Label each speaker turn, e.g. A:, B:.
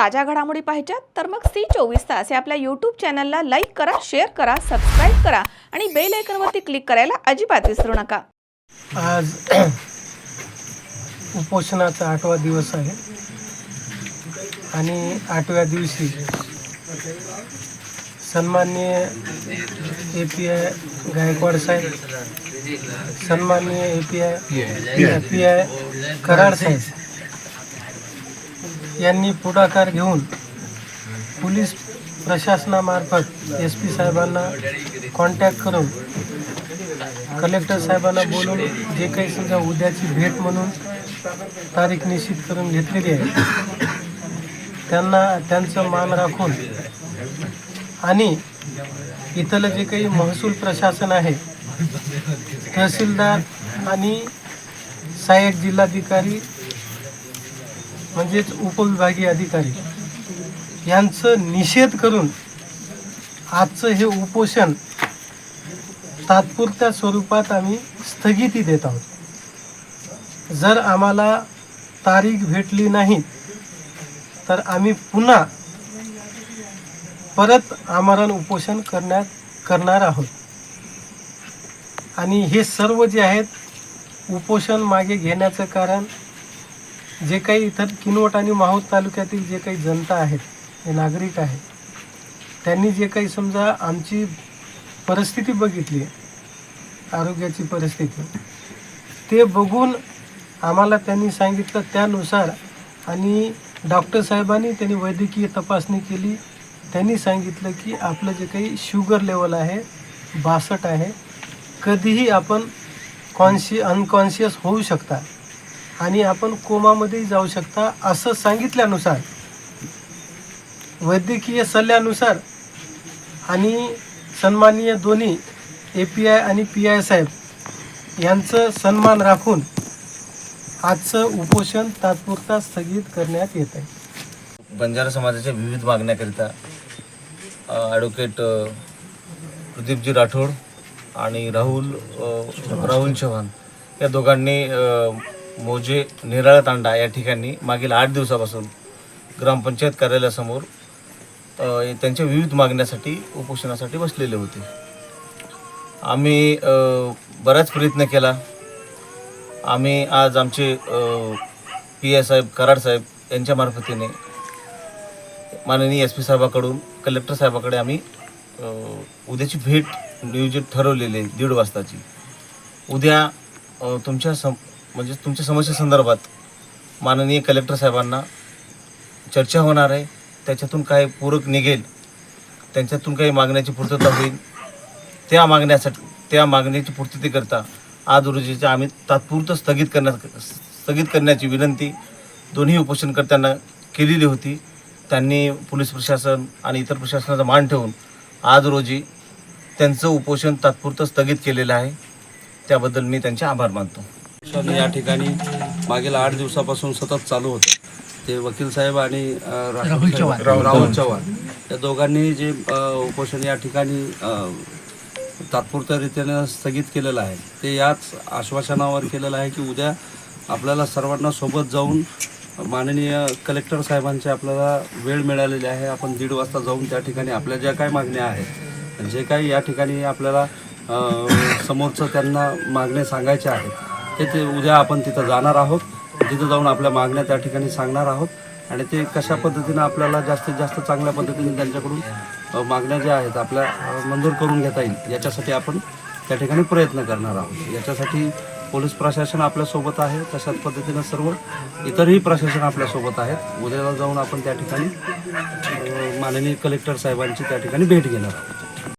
A: ताज्या घडामोडी पाहिजेत तर मग सी चोवीस तास या आपल्या यूट्यूब चॅनलला लाईक करा शेअर करा सबस्क्राईब करा आणि बेल आयकॉनवरती क्लिक करायला अजिबात विसरू नका.
B: आज उपोषणाचा आठवा दिवस आहे आणि आठव्या दिवशी सन्माननीय ए पी आय गायकवाड साहेब सन्माननीय A P I A P I Karad साहेब यांनी पुढाकार घेऊन पोलीस प्रशासनामार्फत एस पी साहेबांना कॉन्टॅक्ट करून कलेक्टर साहेबांना बोलून जे काही समजा उद्याची भेट म्हणून तारीख निश्चित करून घेतलेली आहे त्यांना त्यांचं मान राखून आणि इथलं जे काही महसूल प्रशासन आहे तहसीलदार आणि सहाय्यक जिल्हाधिकारी म्हणजेच उपविभागीय अधिकारी यांचं निषेध करून आजचं हे उपोषण तात्पुरत्या स्वरूपात आम्ही स्थगिती देत आहोत. जर आम्हाला तारीख भेटली नाही तर आम्ही पुन्हा परत आमरण उपोषण करण्यात करणार आहोत. आणि हे सर्व जे आहेत उपोषण मागे घेण्याचं कारण जे काही इतर किनवट आणि माहूर तालुक्यातील जे काही जनता आहेत हे नागरिक आहेत त्यांनी जे काही समजा आमची परिस्थिती बघितली आरोग्याची परिस्थिती ते बघून आम्हाला त्यांनी सांगितलं त्यानुसार आणि डॉक्टर साहेबांनी त्यांनी वैद्यकीय तपासणी केली. त्यांनी सांगितलं की आपलं जे काही शुगर लेवल आहे बासष्ट आहे कधीही आपण कॉन्शि अनकॉन्शियस होऊ शकता. आणि आपण कोमामध्येही जाऊ शकता असं सांगितल्यानुसार वैद्यकीय सल्ल्यानुसार आणि सन्माननीय दोन्ही ए पी आय आणि पी आय साहेब यांचं सन्मान राखून आजचं उपोषण तात्पुरता स्थगित करण्यात येत आहे.
C: बंजारा समाजाच्या विविध मागण्याकरिता ॲडव्होकेट प्रदीपजी राठोड आणि राहुल राहुल चव्हाण या दोघांनी मोजे निराळा तांडा या ठिकाणी मागील आठ दिवसापासून ग्रामपंचायत कार्यालयासमोर त्यांच्या विविध मागण्यासाठी उपोषणासाठी बसलेले होते. आम्ही बराच प्रयत्न केला. आम्ही आज आमचे पी एस साहेब कराड साहेब यांच्या मार्फतीने माननीय एस पी साहेबाकडून कलेक्टर साहेबाकडे आम्ही उद्याची भेट नियोजित ठरवलेली आहे दीड वाजताची. उद्या तुमच्या सम म्हणजे तुमच्या समस्येसंदर्भात माननीय कलेक्टर साहेबांना चर्चा होणार आहे. त्याच्यातून काही पूरक निघेल. त्यांच्यातून काही मागण्याची पूर्तता होईल. त्या मागण्यासाठी त्या मागण्याची पूर्ततेकरता आज रोजीचे आम्ही तात्पुरतं स्थगित करण्या स्थगित करण्याची विनंती दोन्ही उपोषणकर्त्यांना केलेली होती. त्यांनी पोलीस प्रशासन आणि इतर प्रशासनाचा मान ठेवून आज रोजी त्यांचं उपोषण तात्पुरतं स्थगित केलेलं आहे. त्याबद्दल मी त्यांचे आभार मानतो.
D: उपोषण या ठिकाणी मागील आठ दिवसापासून सतत चालू होतं. ते वकील साहेब आणि राहुल चव्हाण. राहुल चव्हाण. या दोघांनी जे उपोषण या ठिकाणी अ, तात्पुरत्यारीत्यानं स्थगित केलेलं आहे. ते याच आश्वासनावर केलेलं आहे की उद्या आपल्याला सर्वांना सोबत जाऊन माननीय कलेक्टर साहेबांची आपल्याला वेळ मिळालेली आहे. आपण दीड वाजता जाऊन त्या ठिकाणी आपल्या ज्या काही मागण्या आहेत जे काही या ठिकाणी आपल्याला समोरचं त्यांना मागणे सांगायचे आहेत ते ते उद्या आपण तिथं जाणार आहोत. तिथं जाऊन आपल्या मागण्या त्या ठिकाणी सांगणार आहोत. आणि ते कशा पद्धतीनं आपल्याला जास्तीत जास्त चांगल्या पद्धतीने त्यांच्याकडून मागण्या ज्या आहेत आपल्या मंजूर करून घेता येईल याच्यासाठी आपण त्या ठिकाणी प्रयत्न करणार आहोत. याच्यासाठी पोलीस प्रशासन आपल्यासोबत आहे. तशाच पद्धतीनं सर्व इतरही प्रशासन आपल्यासोबत आहेत. उद्याला जाऊन आपण त्या ठिकाणी माननीय कलेक्टर साहेबांची त्या ठिकाणी भेट घेणार आहोत.